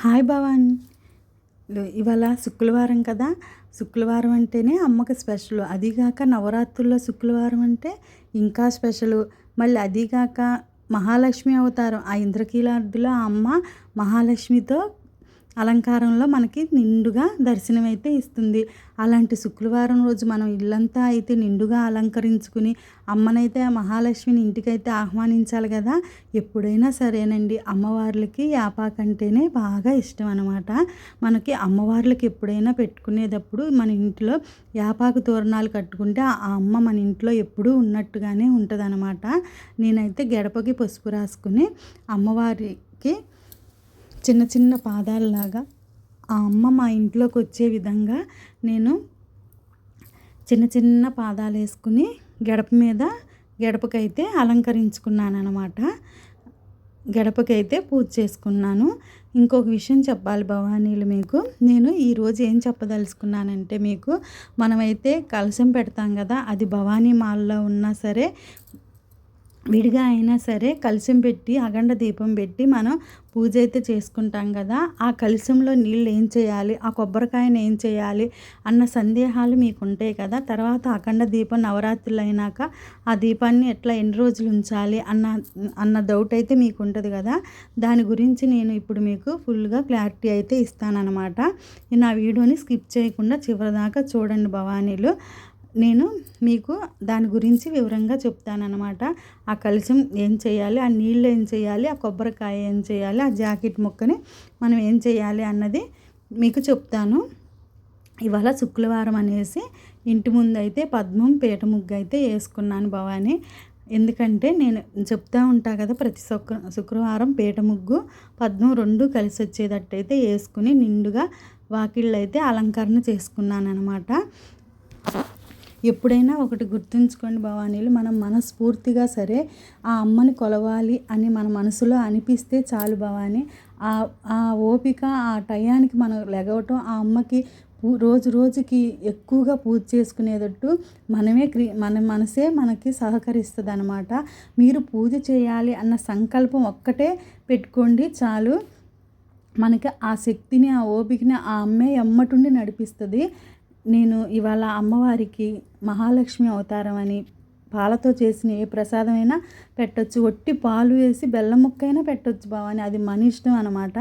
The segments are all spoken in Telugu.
హాయ్ భవాన్. ఇవాళ శుక్రవారం కదా. శుక్రవారం అంటేనే అమ్మకి స్పెషల్. అదిగాక నవరాత్రుల్లో శుక్రవారం అంటే ఇంకా స్పెషల్. మళ్ళీ అదిగాక మహాలక్ష్మి అవతారం. ఆ ఇంద్రకీలాద్రిలో అమ్మ మహాలక్ష్మితో అలంకారంలో మనకి నిండుగా దర్శనం అయితే ఇస్తుంది. అలాంటి శుక్రవారం రోజు మనం ఇల్లంతా అయితే నిండుగా అలంకరించుకుని అమ్మనైతే మహాలక్ష్మిని ఇంటికైతే ఆహ్వానించాలి కదా. ఎప్పుడైనా సరేనండి. అమ్మవార్లకి యాపాకంటేనే బాగా ఇష్టం అనమాట మనకి అమ్మవార్లకి ఎప్పుడైనా పెట్టుకునేటప్పుడు మన ఇంట్లో యాపాకు తోరణాలు కట్టుకుంటే ఆ అమ్మ మన ఇంట్లో ఎప్పుడూ ఉన్నట్టుగానే ఉంటుందనమాట నేనైతే గడపకి పసుపు రాసుకుని అమ్మవారికి చిన్న చిన్న పాదాలలాగా ఆ అమ్మ మా ఇంట్లోకి వచ్చే విధంగా నేను చిన్న చిన్న పాదాలు వేసుకుని గడప మీద గడపకైతే అలంకరించుకున్నాను అనమాట గడపకైతే పూజ చేసుకున్నాను. ఇంకొక విషయం చెప్పాలి భవానీలు మీకు. నేను ఈరోజు ఏం చెప్పదలుచుకున్నానంటే మీకు మనమైతే కలశం పెడతాం కదా అది భవానీ మాల్లో ఉన్నా సరే విడిగా అయినా సరే కలశం పెట్టి అగండ దీపం పెట్టి మనం పూజ అయితే చేసుకుంటాం కదా. ఆ కలిసంలో నీళ్ళు ఏం చేయాలి? ఆ కొబ్బరికాయను ఏం చేయాలి? అన్న సందేహాలు మీకు ఉంటాయి కదా. తర్వాత అఖండ దీపం నవరాత్రులు అయినాక ఆ దీపాన్ని ఎట్లా ఎన్ని రోజులు ఉంచాలి అన్న అన్న డౌట్ అయితే మీకు ఉంటుంది కదా. దాని గురించి నేను ఇప్పుడు మీకు ఫుల్గా క్లారిటీ అయితే ఇస్తానన్నమాట. నా వీడియోని స్కిప్ చేయకుండా చివరిదాకా చూడండి భవానీలు. నేను మీకు దాని గురించి వివరంగా చెప్తానమాట ఆ కలుషం ఏం చేయాలి? ఆ నీళ్ళు ఏం చేయాలి? ఆ కొబ్బరికాయ ఏం చేయాలి? ఆ జాకెట్ ముక్కని మనం ఏం చేయాలి అన్నది మీకు చెప్తాను. ఇవాళ శుక్రవారం అనేసి ఇంటి ముందు అయితే పద్మం పీట ముగ్గు అయితే వేసుకున్నాను భవాని. ఎందుకంటే నేను చెప్తా ఉంటా కదా ప్రతి శుక్ర శుక్రవారం పీట ముగ్గు పద్మం రెండు కలిసి వచ్చేటట్టయితే వేసుకుని నిండుగా వాకిళ్ళు అయితే అలంకరణ చేసుకున్నాను అనమాట ఎప్పుడైనా ఒకటి గుర్తుంచుకోండి భవానీలు మనం మనస్ఫూర్తిగా సరే ఆ అమ్మని కొలవాలి అని మన మనసులో అనిపిస్తే చాలు భవానీ. ఆ ఆ ఓపిక ఆ టయానికి మనం లెగవటం ఆ అమ్మకి రోజు రోజుకి ఎక్కువగా పూజ చేసుకునేటట్టు మనమే క్రి మన మనసే మనకి సహకరిస్తుంది అనమాట మీరు పూజ చేయాలి అన్న సంకల్పం ఒక్కటే పెట్టుకోండి చాలు. మనకి ఆ శక్తిని ఆ ఓపికని ఆ అమ్మే ఎమ్మటుండి నడిపిస్తుంది. నేను ఇవాళ అమ్మవారికి మహాలక్ష్మి అవతారం అని పాలతో చేసిన ఏ ప్రసాదమైనా పెట్టొచ్చు. ఒట్టి పాలు వేసి బెల్లం ముక్కైనా పెట్టొచ్చు బావని అది మన ఇష్టం అనమాట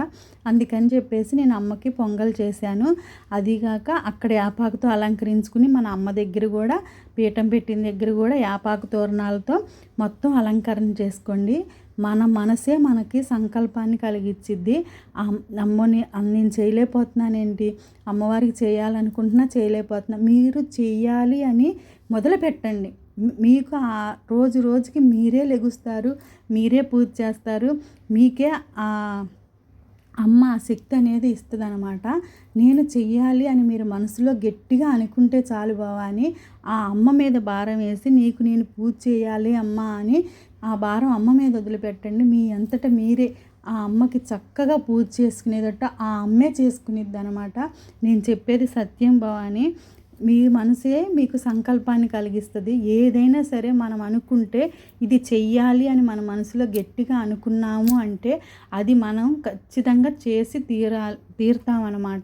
అందుకని చెప్పేసి నేను అమ్మకి పొంగల్ చేశాను. అదిగాక అక్కడ యాపాకుతో అలంకరించుకుని మన అమ్మ దగ్గర కూడా పీఠం పెట్టిన దగ్గర కూడా యాపాకు తోరణాలతో మొత్తం అలంకరణ చేసుకోండి. మన మనసే మనకి సంకల్పాన్ని కలిగించిద్ది అమ్మని నేను చేయలేకపోతున్నానేంటి? అమ్మవారికి చేయాలనుకుంటున్నా చేయలేకపోతున్నా. మీరు చేయాలి అని మొదలు పెట్టండి మీకు ఆ రోజు రోజుకి మీరే లెగుస్తారు మీరే పూజ చేస్తారు మీకే ఆ అమ్మ ఆ శక్తి అనేది ఇస్తుంది అనమాట నేను చెయ్యాలి అని మీరు మనసులో గట్టిగా అనుకుంటే చాలు బావా అని ఆ అమ్మ మీద భారం వేసి నీకు నేను పూజ చేయాలి అమ్మ అని ఆ భారం అమ్మ మీద వదిలిపెట్టండి. మీ అంతటా మీరే ఆ అమ్మకి చక్కగా పూజ చేసుకునేదట. ఆ అమ్మే చేసుకునేది అనమాట నేను చెప్పేది సత్యం భవాని. మీ మనసే మీకు సంకల్పాన్ని కలిగిస్తుంది. ఏదైనా సరే మనం అనుకుంటే ఇది చెయ్యాలి అని మన మనసులో గట్టిగా అనుకున్నాము అంటే అది మనం ఖచ్చితంగా చేసి తీరా తీరుతామన్నమాట.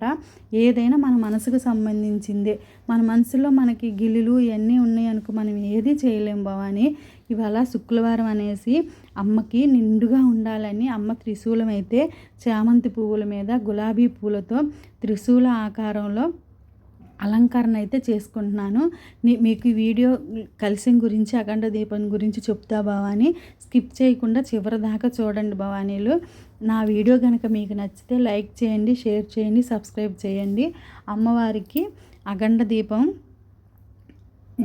ఏదైనా మన మనసుకు సంబంధించిందే. మన మనసులో మనకి గిల్లులు ఇవన్నీ ఉన్నాయనుకో మనం ఏది చేయలేం భవాని. ఇవాళ శుక్రవారం అనేసి అమ్మకి నిండుగా ఉండాలని అమ్మ త్రిశూలం అయితే చామంతి పువ్వుల మీద గులాబీ పూలతో త్రిశూల ఆకారంలో అలంకరణ అయితే చేసుకుంటున్నాను మీకు వీడియో కలిసిన గురించి అఖండ దీపం గురించి చెప్తా భవాని స్కిప్ చేయకుండా చివరి దాకా చూడండి భవానీలు నా వీడియో కనుక మీకు నచ్చితే లైక్ చేయండి షేర్ చేయండి సబ్స్క్రైబ్ చేయండి. అమ్మవారికి అఖండ దీపం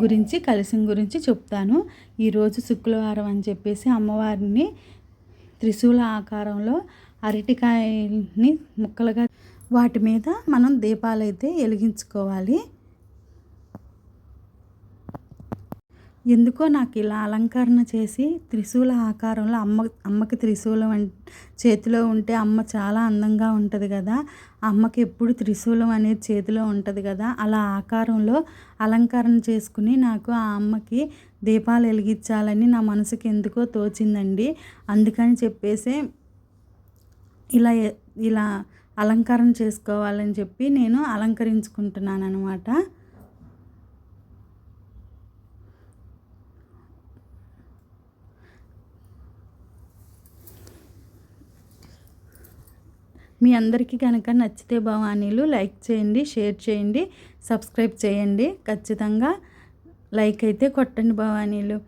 గురించి కలిసిన గురించి చెప్తాను. ఈరోజు శుక్రవారం అని చెప్పేసి అమ్మవారిని త్రిశూల ఆకారంలో అరటికాయని ముక్కలుగా వాటి మీద మనం దీపాలు అయితే వెలిగించుకోవాలి. ఎందుకో నాకు ఇలా అలంకరణ చేసి త్రిశూల ఆకారంలో అమ్మ అమ్మకి త్రిశూలం చేతిలో ఉంటే అమ్మ చాలా అందంగా ఉంటుంది కదా. అమ్మకి ఎప్పుడు త్రిశూలం అనేది చేతిలో ఉంటుంది కదా. అలా ఆకారంలో అలంకరణ చేసుకుని నాకు ఆ అమ్మకి దీపాలు వెలిగించాలని నా మనసుకి ఎందుకో తోచిందండి. అందుకని చెప్పేసి ఇలా ఇలా అలంకారం చేసుకోవాలని చెప్పి నేను అలంకరించుకుంటున్నాను అనమాట మీ అందరికీ కనుక నచ్చితే భవానీలు లైక్ చేయండి షేర్ చేయండి సబ్స్క్రైబ్ చేయండి. ఖచ్చితంగా లైక్ అయితే కొట్టండి భవానీలు.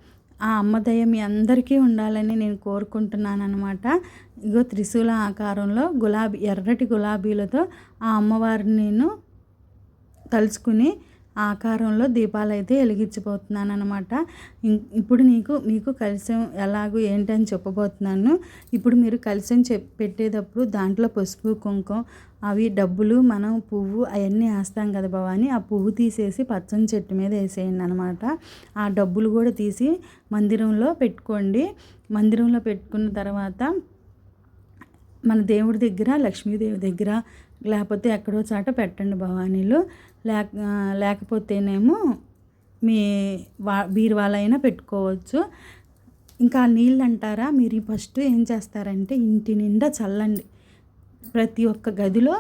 ఆ అమ్మదయ మీ అందరికీ ఉండాలని నేను కోరుకుంటున్నాను అనమాట ఇగో త్రిశూల ఆకారంలో గులాబీ ఎర్రటి గులాబీలతో ఆ అమ్మవారిని నేను తలుచుకుని ఆకారంలో దీపాలు అయితే వెలిగించిపోతున్నాను అనమాట ఇప్పుడు నీకు మీకు కలిసం ఎలాగో ఏంటని చెప్పబోతున్నాను. ఇప్పుడు మీరు కలిసం చెప్ పెట్టేటప్పుడు దాంట్లో పసుపు కుంకుమ అవి డబ్బులు మనం పువ్వు అవన్నీ వేస్తాం కదా భవాని ఆ పువ్వు తీసేసి పచ్చని చెట్టు మీద వేసేయండి అనమాట ఆ డబ్బులు కూడా తీసి మందిరంలో పెట్టుకోండి. మందిరంలో పెట్టుకున్న తర్వాత మన దేవుడి దగ్గర లక్ష్మీదేవి దగ్గర లేకపోతే ఎక్కడో చాట పెట్టండి భవానీలు లేక లేకపోతేనేమో మీ వా బీరువాలైనా పెట్టుకోవచ్చు. ఇంకా నీళ్ళు అంటారా? మీరు ఫస్ట్ ఏం చేస్తారంటే ఇంటి నిండా చల్లండి. ప్రతి ఒక్క గదిలో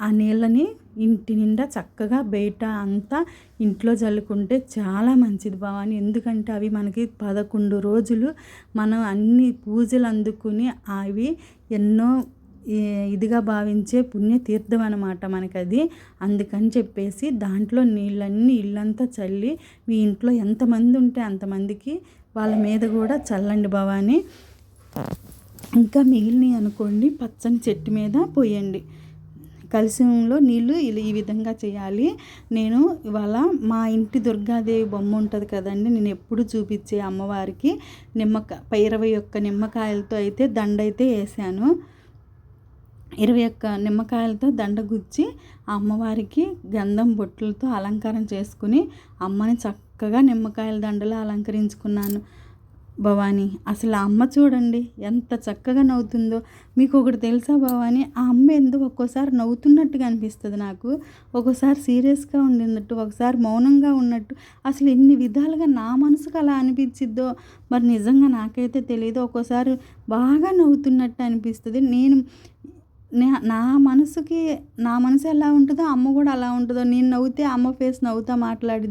ఆ నీళ్ళని ఇంటి నిండా చక్కగా బయట అంతా ఇంట్లో చల్లుకుంటే చాలా మంచిది భావాన్ని ఎందుకంటే అవి మనకి పదకొండు రోజులు మనం అన్ని పూజలు అందుకుని అవి ఎన్నో ఇదిగా భావించే పుణ్యతీర్థం అనమాట మనకి అది అందుకని చెప్పేసి దాంట్లో నీళ్ళన్నీ ఇల్లంతా చల్లి మీ ఇంట్లో ఎంతమంది ఉంటే అంతమందికి వాళ్ళ మీద కూడా చల్లండి భవాని. ఇంకా మిగిలినవి అనుకోండి పచ్చని చెట్టు మీద పోయండి. కలిసంలో నీళ్ళు ఈ విధంగా చేయాలి. నేను ఇవాళ మా ఇంటి దుర్గాదేవి బొమ్మ ఉంటుంది కదండి నేను ఎప్పుడు చూపించే అమ్మవారికి నిమ్మకాయ ఇరవై ఒక్క నిమ్మకాయలతో అయితే దండ అయితే వేసాను. ఇరవై ఒక్క నిమ్మకాయలతో దండ గుచ్చి ఆ అమ్మవారికి గంధం బొట్టులతో అలంకారం చేసుకుని అమ్మని చక్కగా నిమ్మకాయల దండలో అలంకరించుకున్నాను. భవానీ అసలు ఆ అమ్మ చూడండి ఎంత చక్కగా నవ్వుతుందో. మీకు ఒకటి తెలుసా భవానీ? ఆ అమ్మ ఎందుకు ఒక్కోసారి నవ్వుతున్నట్టుగా అనిపిస్తుంది నాకు. ఒక్కోసారి సీరియస్గా ఉండినట్టు ఒకసారి మౌనంగా ఉన్నట్టు. అసలు ఎన్ని విధాలుగా నా మనసుకు అలా అనిపించిద్దో? మరి నిజంగా నాకైతే తెలియదు ఒక్కోసారి బాగా నవ్వుతున్నట్టు అనిపిస్తుంది. నేను నా మనసుకి నా మనసు ఎలా ఉంటుందో అమ్మ కూడా అలా ఉంటుందో. నేను నవ్వుతే అమ్మ ఫేస్ నవ్వుతా మాట్లాడి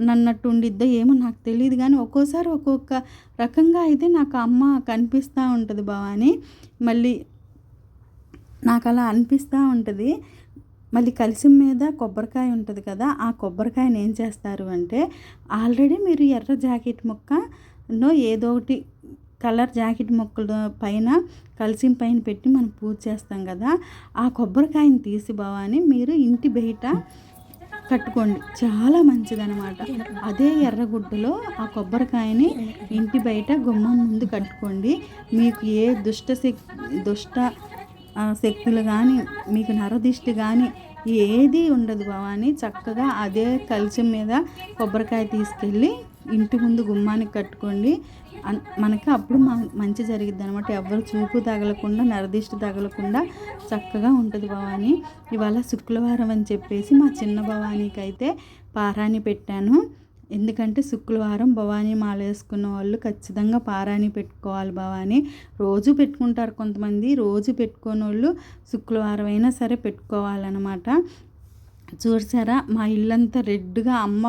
నన్నట్టు ఉండిద్దో ఏమో నాకు తెలియదు కానీ ఒక్కోసారి ఒక్కొక్క రకంగా అయితే నాకు అమ్మ కనిపిస్తూ ఉంటుంది భవాని. మళ్ళీ నాకు అలా అనిపిస్తూ ఉంటుంది. మళ్ళీ కలిసి మీద కొబ్బరికాయ ఉంటుంది కదా ఆ కొబ్బరికాయని ఏం చేస్తారు అంటే ఆల్రెడీ మీరు ఎర్ర జాకెట్ ముక్కనో ఏదో ఒకటి కలర్ జాకెట్ ముక్కల పైన కలిసి పైన పెట్టి మనం పూజ చేస్తాం కదా ఆ కొబ్బరికాయని తీసి భవాని మీరు ఇంటి బయట కట్టుకోండి. చాలా మంచిదనమాట అదే ఎర్రగుడ్డలో ఆ కొబ్బరికాయని ఇంటి బయట గుమ్మం ముందు కట్టుకోండి. మీకు ఏ దుష్ట శక్తి దుష్ట శక్తులు కానీ మీకు నరదిష్టి కానీ ఏది ఉండదు భవాని. చక్కగా అదే కలిసి మీద కొబ్బరికాయ తీసుకెళ్ళి ఇంటి ముందు గుమ్మానికి కట్టుకోండి. మనకి అప్పుడు మంచి జరిగిద్ది అనమాట ఎవరు చూపు తగలకుండా నరదిష్టి తగలకుండా చక్కగా ఉంటుంది భవాని. ఇవాళ శుక్రవారం అని చెప్పేసి మా చిన్న భవానీకి అయితే పారాని పెట్టాను. ఎందుకంటే శుక్రవారం భవానీ మాల వేసుకున్న వాళ్ళు ఖచ్చితంగా పారాని పెట్టుకోవాలి భవానీ. రోజు పెట్టుకుంటారు కొంతమంది. రోజు పెట్టుకున్న వాళ్ళు శుక్రవారం అయినా సరే పెట్టుకోవాలన్నమాట. చూసారా? మా ఇల్లంతా రెడ్గా అమ్మ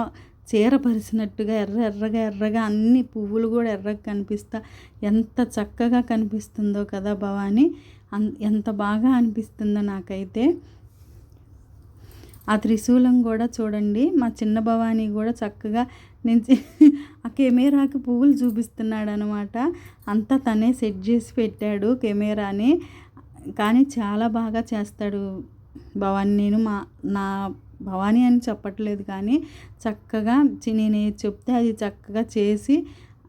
చీర పరిచినట్టుగా ఎర్ర ఎర్రగా ఎర్రగా అన్ని పువ్వులు కూడా ఎర్రగా కనిపిస్తా ఎంత చక్కగా కనిపిస్తుందో కదా భవాని. ఎంత బాగా అనిపిస్తుందో నాకైతే. ఆ త్రిశూలం కూడా చూడండి. మా చిన్న భవాని కూడా చక్కగా నుంచి ఆ కెమెరాకి పువ్వులు చూపిస్తున్నాడు అనమాట అంతా తనే సెట్ చేసి పెట్టాడు కెమెరాని. కానీ చాలా బాగా చేస్తాడు భవాని. నేను మా నా భవానీ అని చెప్పట్లేదు కానీ చక్కగా నేను చెప్తే అది చక్కగా చేసి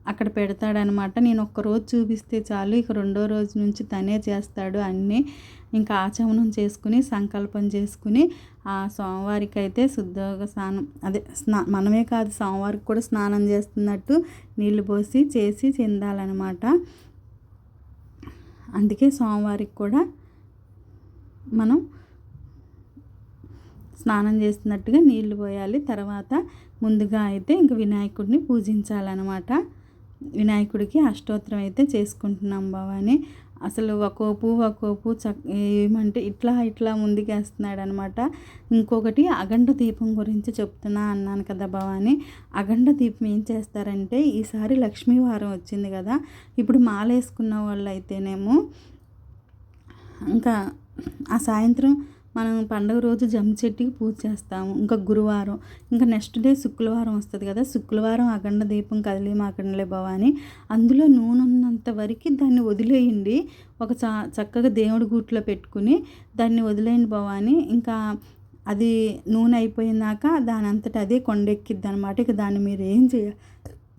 అక్కడ పెడతాడనమాట నేను ఒక్కరోజు చూపిస్తే చాలు ఇక రెండో రోజు నుంచి తనే చేస్తాడు అన్నీ. ఇంకా ఆచమనం చేసుకుని సంకల్పం చేసుకుని ఆ సోమవారికి అయితే శుద్ధోగ స్నానం. అదే స్నా మనమే కాదు సోమవారికి కూడా స్నానం చేస్తున్నట్టు నీళ్ళు పోసి చేసి చెందాలన్నమాట. అందుకే సోమవారికి కూడా మనం స్నానం చేస్తున్నట్టుగా నీళ్ళు పోయాలి. తర్వాత ముందుగా అయితే ఇంక వినాయకుడిని పూజించాలన్నమాట. వినాయకుడికి అష్టోత్తరం అయితే చేసుకుంటున్నాం భవాని. అసలు ఒక్కో పువ్వు ఒక్కో పువ్వు చక్ ఏమంటే ఇట్లా ఇట్లా ముందుకేస్తున్నాడు అనమాట ఇంకొకటి అగండ దీపం గురించి చెప్తున్నా అన్నాను కదా భవాని. అగండ దీపం ఏం చేస్తారంటే ఈసారి లక్ష్మీవారం వచ్చింది కదా ఇప్పుడు మాలేసుకున్న వాళ్ళు అయితేనేమో ఇంకా ఆ సాయంత్రం మనం పండుగ రోజు జమ్మి చెట్టుకి పూజ చేస్తాము. ఇంకా గురువారం ఇంకా నెక్స్ట్ డే శుక్రవారం వస్తుంది కదా. శుక్రవారం అఖండ దీపం కదిలి మాకండలే భవాని అందులో నూనె ఉన్నంత వరకు దాన్ని వదిలేయండి. ఒక చా చక్కగా దేవుడి గూట్లో పెట్టుకుని దాన్ని వదిలేయండి భవాని ఇంకా అది నూనె అయిపోయినాక దాని అంతటా అదే కొండెక్కిద్ది అనమాట ఇక దాన్ని మీరు ఏం చేయాలి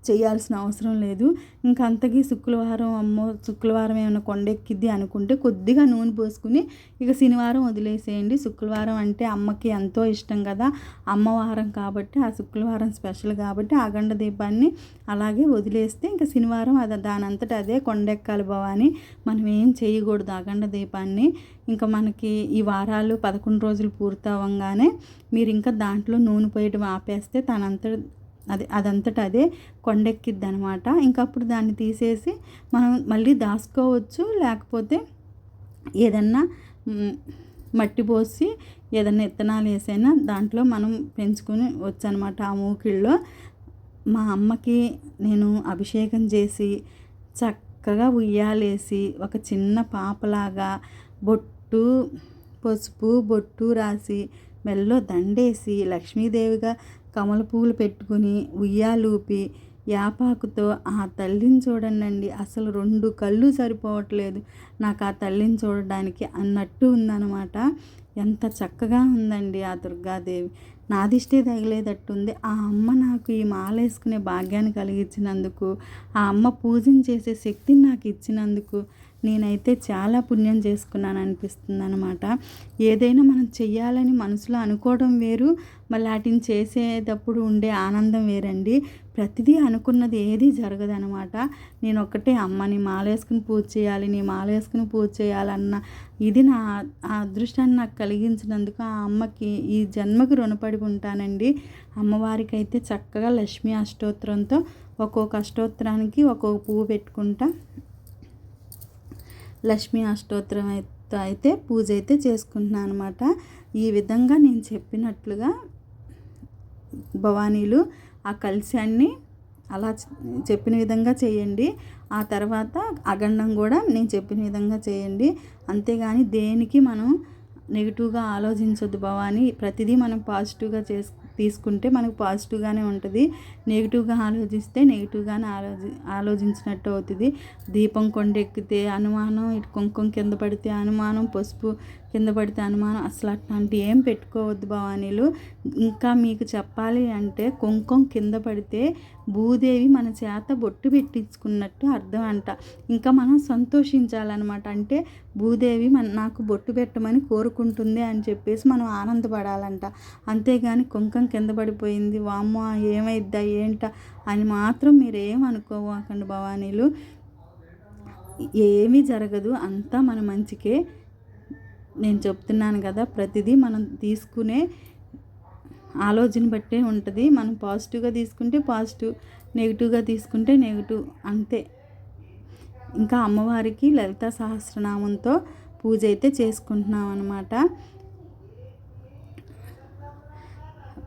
చేయాల్సిన అవసరం లేదు. ఇంకా అంతకీ శుక్రవారం అమ్మో శుక్రవారం ఏమైనా కొండెక్కిద్ది అనుకుంటే కొద్దిగా నూనె పోసుకుని ఇక శనివారం వదిలేసేయండి. శుక్రవారం అంటే అమ్మకి ఎంతో ఇష్టం కదా. అమ్మవారం కాబట్టి ఆ శుక్రవారం స్పెషల్ కాబట్టి అగండ దీపాన్ని అలాగే వదిలేస్తే ఇంకా శనివారం అది దానంతట అదే కొండెక్కాలి భవాని. మనం ఏం చేయకూడదు అగండ దీపాన్ని. ఇంకా మనకి ఈ వారాలు పదకొండు రోజులు పూర్తవంగానే మీరు ఇంకా దాంట్లో నూనె పోయడం ఆపేస్తే తనంత అది అదంతటా అదే కొండెక్కిద్ది అనమాట ఇంకా అప్పుడు దాన్ని తీసేసి మనం మళ్ళీ దాచుకోవచ్చు లేకపోతే ఏదన్నా మట్టి పోసి ఏదైనా విత్తనాలు వేసైనా దాంట్లో మనం పెంచుకొని వచ్చనమాట ఆ మూకిళ్ళలో మా అమ్మకి నేను అభిషేకం చేసి చక్కగా ఉయ్యాలేసి ఒక చిన్న పాపలాగా బొట్టు పసుపు బొట్టు రాసి మెల్లో దండేసి లక్ష్మీదేవిగా కమల పువ్వులు పెట్టుకుని ఉయ్యాలూపి యాపాకుతో ఆ తల్లిని చూడండి అసలు రెండు కళ్ళు సరిపోవట్లేదు. నాకు ఆ తల్లిని చూడడానికి అన్నట్టు ఉందన్నమాట. ఎంత చక్కగా ఉందండి ఆ దుర్గాదేవి. నాదిష్టే తగిలేటట్టుంది. ఆ అమ్మ నాకు ఈ మాల వేసుకునే భాగ్యాన్ని కలిగించినందుకు ఆ అమ్మ పూజను చేసే శక్తిని నాకు ఇచ్చినందుకు నేనైతే చాలా పుణ్యం చేసుకున్నాను అనిపిస్తుంది అనమాట ఏదైనా మనం చెయ్యాలని మనసులో అనుకోవడం వేరు మళ్ళీ వాటిని చేసేటప్పుడు ఉండే ఆనందం వేరండి. ప్రతిదీ అనుకున్నది ఏది జరగదనమాట నేను ఒక్కటే అమ్మని మాలేసుకుని పూజ చేయాలి నీ మాలేసుకుని పూజ చేయాలన్న ఇది నా ఆ అదృష్టాన్ని నాకు కలిగించినందుకు ఆ అమ్మకి ఈ జన్మకి రుణపడి ఉంటానండి. అమ్మవారికి అయితే చక్కగా లక్ష్మీ అష్టోత్తరంతో ఒక్కొక్క అష్టోత్తరానికి ఒక్కొక్క పువ్వు పెట్టుకుంటా లక్ష్మీ అష్టోత్తరం అయితే పూజ అయితే చేసుకుంటున్నాను అనమాట ఈ విధంగా నేను చెప్పినట్లుగా భవానీలు ఆ కలశాన్ని అలా చెప్పిన విధంగా చేయండి. ఆ తర్వాత అగండం కూడా నేను చెప్పిన విధంగా చేయండి. అంతేగాని దేనికి మనం నెగిటివ్గా ఆలోచించొద్దు భవాని. ప్రతిదీ మనం పాజిటివ్గా చేసు తీసుకుంటే మనకు పాజిటివ్గానే ఉంటుంది. నెగిటివ్గా ఆలోచిస్తే నెగిటివ్గానే ఆలోచి ఆలోచించినట్టు అవుతుంది. దీపం కొండెక్కితే అనుమానం ఇటు కుంకుమ కింద పడితే అనుమానం పసుపు కింద పడితే అనుమానం అసలు అట్లాంటి ఏం పెట్టుకోవద్దు భవానీలు. ఇంకా మీకు చెప్పాలి అంటే కుంకుమ కింద పడితే భూదేవి మన చేత బొట్టు పెట్టించుకున్నట్టు అర్థం అంట ఇంకా మనం సంతోషించాలన్నమాట. అంటే భూదేవి మన నాకు బొట్టు పెట్టమని కోరుకుంటుంది అని చెప్పేసి మనం ఆనందపడాలంట. అంతేగాని కుంకం కింద పడిపోయింది. వామ్మ ఏమైద్దా ఏంట అని మాత్రం మీరు ఏమనుకోవకండి భవానీలు. ఏమీ జరగదు. అంతా మన మంచికే. నేను చెప్తున్నాను కదా ప్రతిదీ మనం తీసుకునే ఆలోచన బట్టే ఉంటుంది. మనం పాజిటివ్గా తీసుకుంటే పాజిటివ్ నెగిటివ్గా తీసుకుంటే నెగిటివ్ అంతే. ఇంకా అమ్మవారికి లలిత సహస్రనామంతో పూజ అయితే చేసుకుంటున్నాం అన్నమాట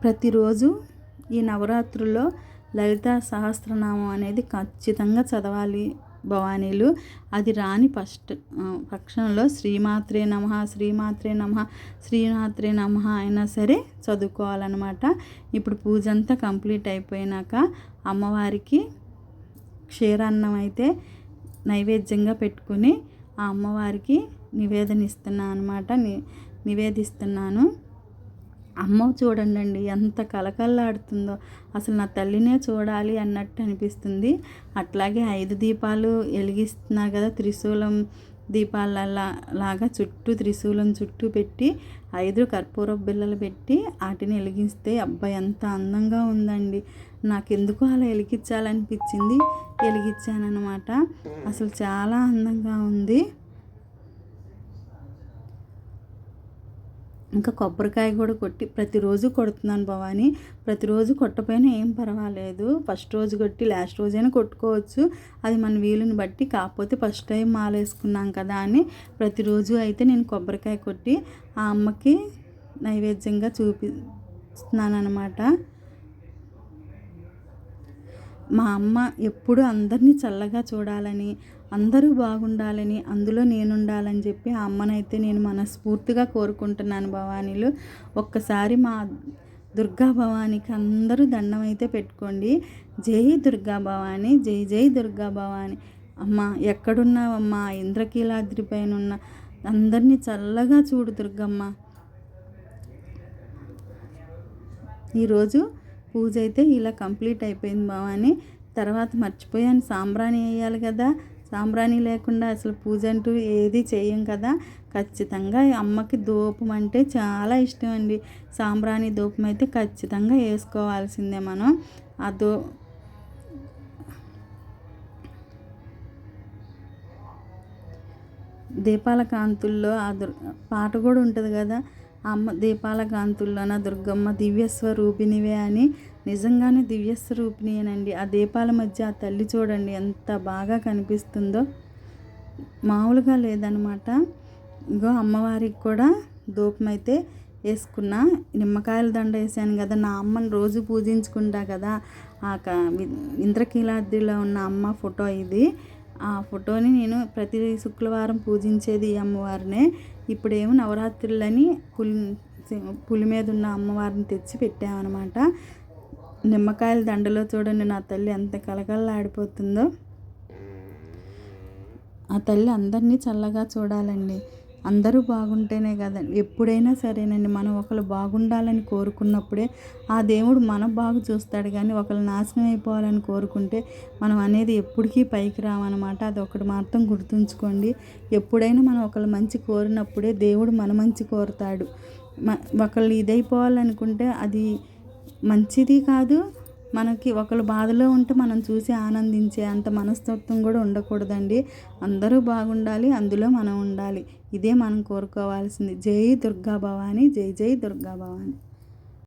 ప్రతిరోజు ఈ నవరాత్రుల్లో లలిత సహస్రనామం అనేది ఖచ్చితంగా చదవాలి. భవానీలు. అది రాని ఫస్ట్ పక్షంలో శ్రీమాత్రే నమ శ్రీమాత్రే నమ శ్రీమాత్రే నమ అయినా సరే చదువుకోవాలన్నమాట. ఇప్పుడు పూజ అంతా కంప్లీట్ అయిపోయినాక అమ్మవారికి క్షీరాన్నం అయితే నైవేద్యంగా పెట్టుకుని ఆ అమ్మవారికి నివేదన ఇస్తున్నాను అనమాట ని నివేదిస్తున్నాను. అమ్మ చూడండి ఎంత కలకల్లాడుతుందో అసలు నా తల్లినే చూడాలి అన్నట్టు అనిపిస్తుంది. అట్లాగే ఐదు దీపాలు వెలిగిస్తున్నారు కదా త్రిశూలం దీపాలలా లాగా చుట్టూ త్రిశూలం చుట్టూ పెట్టి ఐదు కర్పూర బిల్లలు పెట్టి వాటిని వెలిగిస్తే అబ్బాయి ఎంత అందంగా ఉందండి. నాకు ఎందుకు అలా వెలిగించాలనిపించింది? వెలిగించానమాట అసలు చాలా అందంగా ఉంది. ఇంకా కొబ్బరికాయ కూడా కొట్టి ప్రతిరోజు కొడుతున్నాను భవాని. ప్రతిరోజు కొట్టపోయినా ఏం పర్వాలేదు. ఫస్ట్ రోజు కొట్టి లాస్ట్ రోజైనా కొట్టుకోవచ్చు. అది మన వీలుని బట్టి. కాకపోతే ఫస్ట్ టైం మాలేసుకున్నాం కదా అని ప్రతిరోజు అయితే నేను కొబ్బరికాయ కొట్టి ఆ అమ్మకి నైవేద్యంగా చూపిస్తున్నాను అనమాట మా అమ్మ ఎప్పుడు అందరినీ చల్లగా చూడాలని అందరూ బాగుండాలని అందులో నేనుండాలని చెప్పి ఆ అమ్మనైతే నేను మనస్ఫూర్తిగా కోరుకుంటున్నాను భవానీలు. ఒక్కసారి మా దుర్గా భవానీకి అందరూ దండం అయితే పెట్టుకోండి. జై దుర్గా భవానీ జై జై దుర్గా భవానీ. అమ్మ ఎక్కడున్నావమ్మా? ఇంద్రకీలాద్రి పైన ఉన్న అందరినీ చల్లగా చూడు దుర్గమ్మ. ఈరోజు పూజ అయితే ఇలా కంప్లీట్ అయిపోయింది భవాని తర్వాత మర్చిపోయాను. సాంబ్రాణి వేయాలి కదా. సాంబ్రాణి లేకుండా అసలు పూజ అంటూ ఏది చేయం కదా. ఖచ్చితంగా అమ్మకి ధూపం అంటే చాలా ఇష్టం అండి. సాంబ్రాణి ధూపం అయితే ఖచ్చితంగా వేసుకోవాల్సిందే మనం. ఆ దో దీపాల కాంతుల్లో ఆ దుర్ పాట కూడా ఉంటుంది కదా. అమ్మ దీపాల కాంతుల్లోన దుర్గమ్మ దివ్యస్వరూపిణివే అని. నిజంగానే దివ్యస్వరూపిణియేనండి. ఆ దీపాల మధ్య ఆ తల్లి చూడండి ఎంత బాగా కనిపిస్తుందో. మామూలుగా లేదనమాట. ఇంకో అమ్మవారికి కూడా ధూపం అయితే వేసుకున్న. నిమ్మకాయల దండ వేసాను కదా నా అమ్మని రోజు పూజించుకుంటా కదా. ఆ ఇంద్రకీలాద్రిలో ఉన్న అమ్మ ఫోటో ఇది. ఆ ఫోటోని నేను ప్రతి శుక్రవారం పూజించేది ఈ అమ్మవారినే. ఇప్పుడేమో నవరాత్రులని పులి పులి మీద ఉన్న అమ్మవారిని తెచ్చి పెట్టామన్నమాట. నిమ్మకాయల దండలో చూడండి నా తల్లి ఎంత కలకలలాడిపోతుందో ఆ తల్లి అందరినీ చల్లగా చూడాలండి. అందరూ బాగుంటేనే కదండి ఎప్పుడైనా సరేనండి మనం ఒకరు బాగుండాలని కోరుకున్నప్పుడే ఆ దేవుడు మన బాగు చూస్తాడు కానీ ఒకరు నాశనం అయిపోవాలని కోరుకుంటే మనం అనేది ఎప్పటికీ పైకి రామన్నమాట అది ఒకటి మాత్రం గుర్తుంచుకోండి. ఎప్పుడైనా మనం ఒకరు మంచి కోరినప్పుడే దేవుడు మన మంచి కోరుతాడు. ఒకళ్ళు ఇదైపోవాలనుకుంటే అది మంచిది కాదు మనకి ఒకరు బాధలో ఉంటే మనం చూసి ఆనందించే అంత మనస్తత్వం కూడా ఉండకూడదండి. అందరూ బాగుండాలి అందులో మనం ఉండాలి. ఇదే మనం కోరుకోవాల్సింది. జై దుర్గా భవాని జై జై దుర్గా భవాని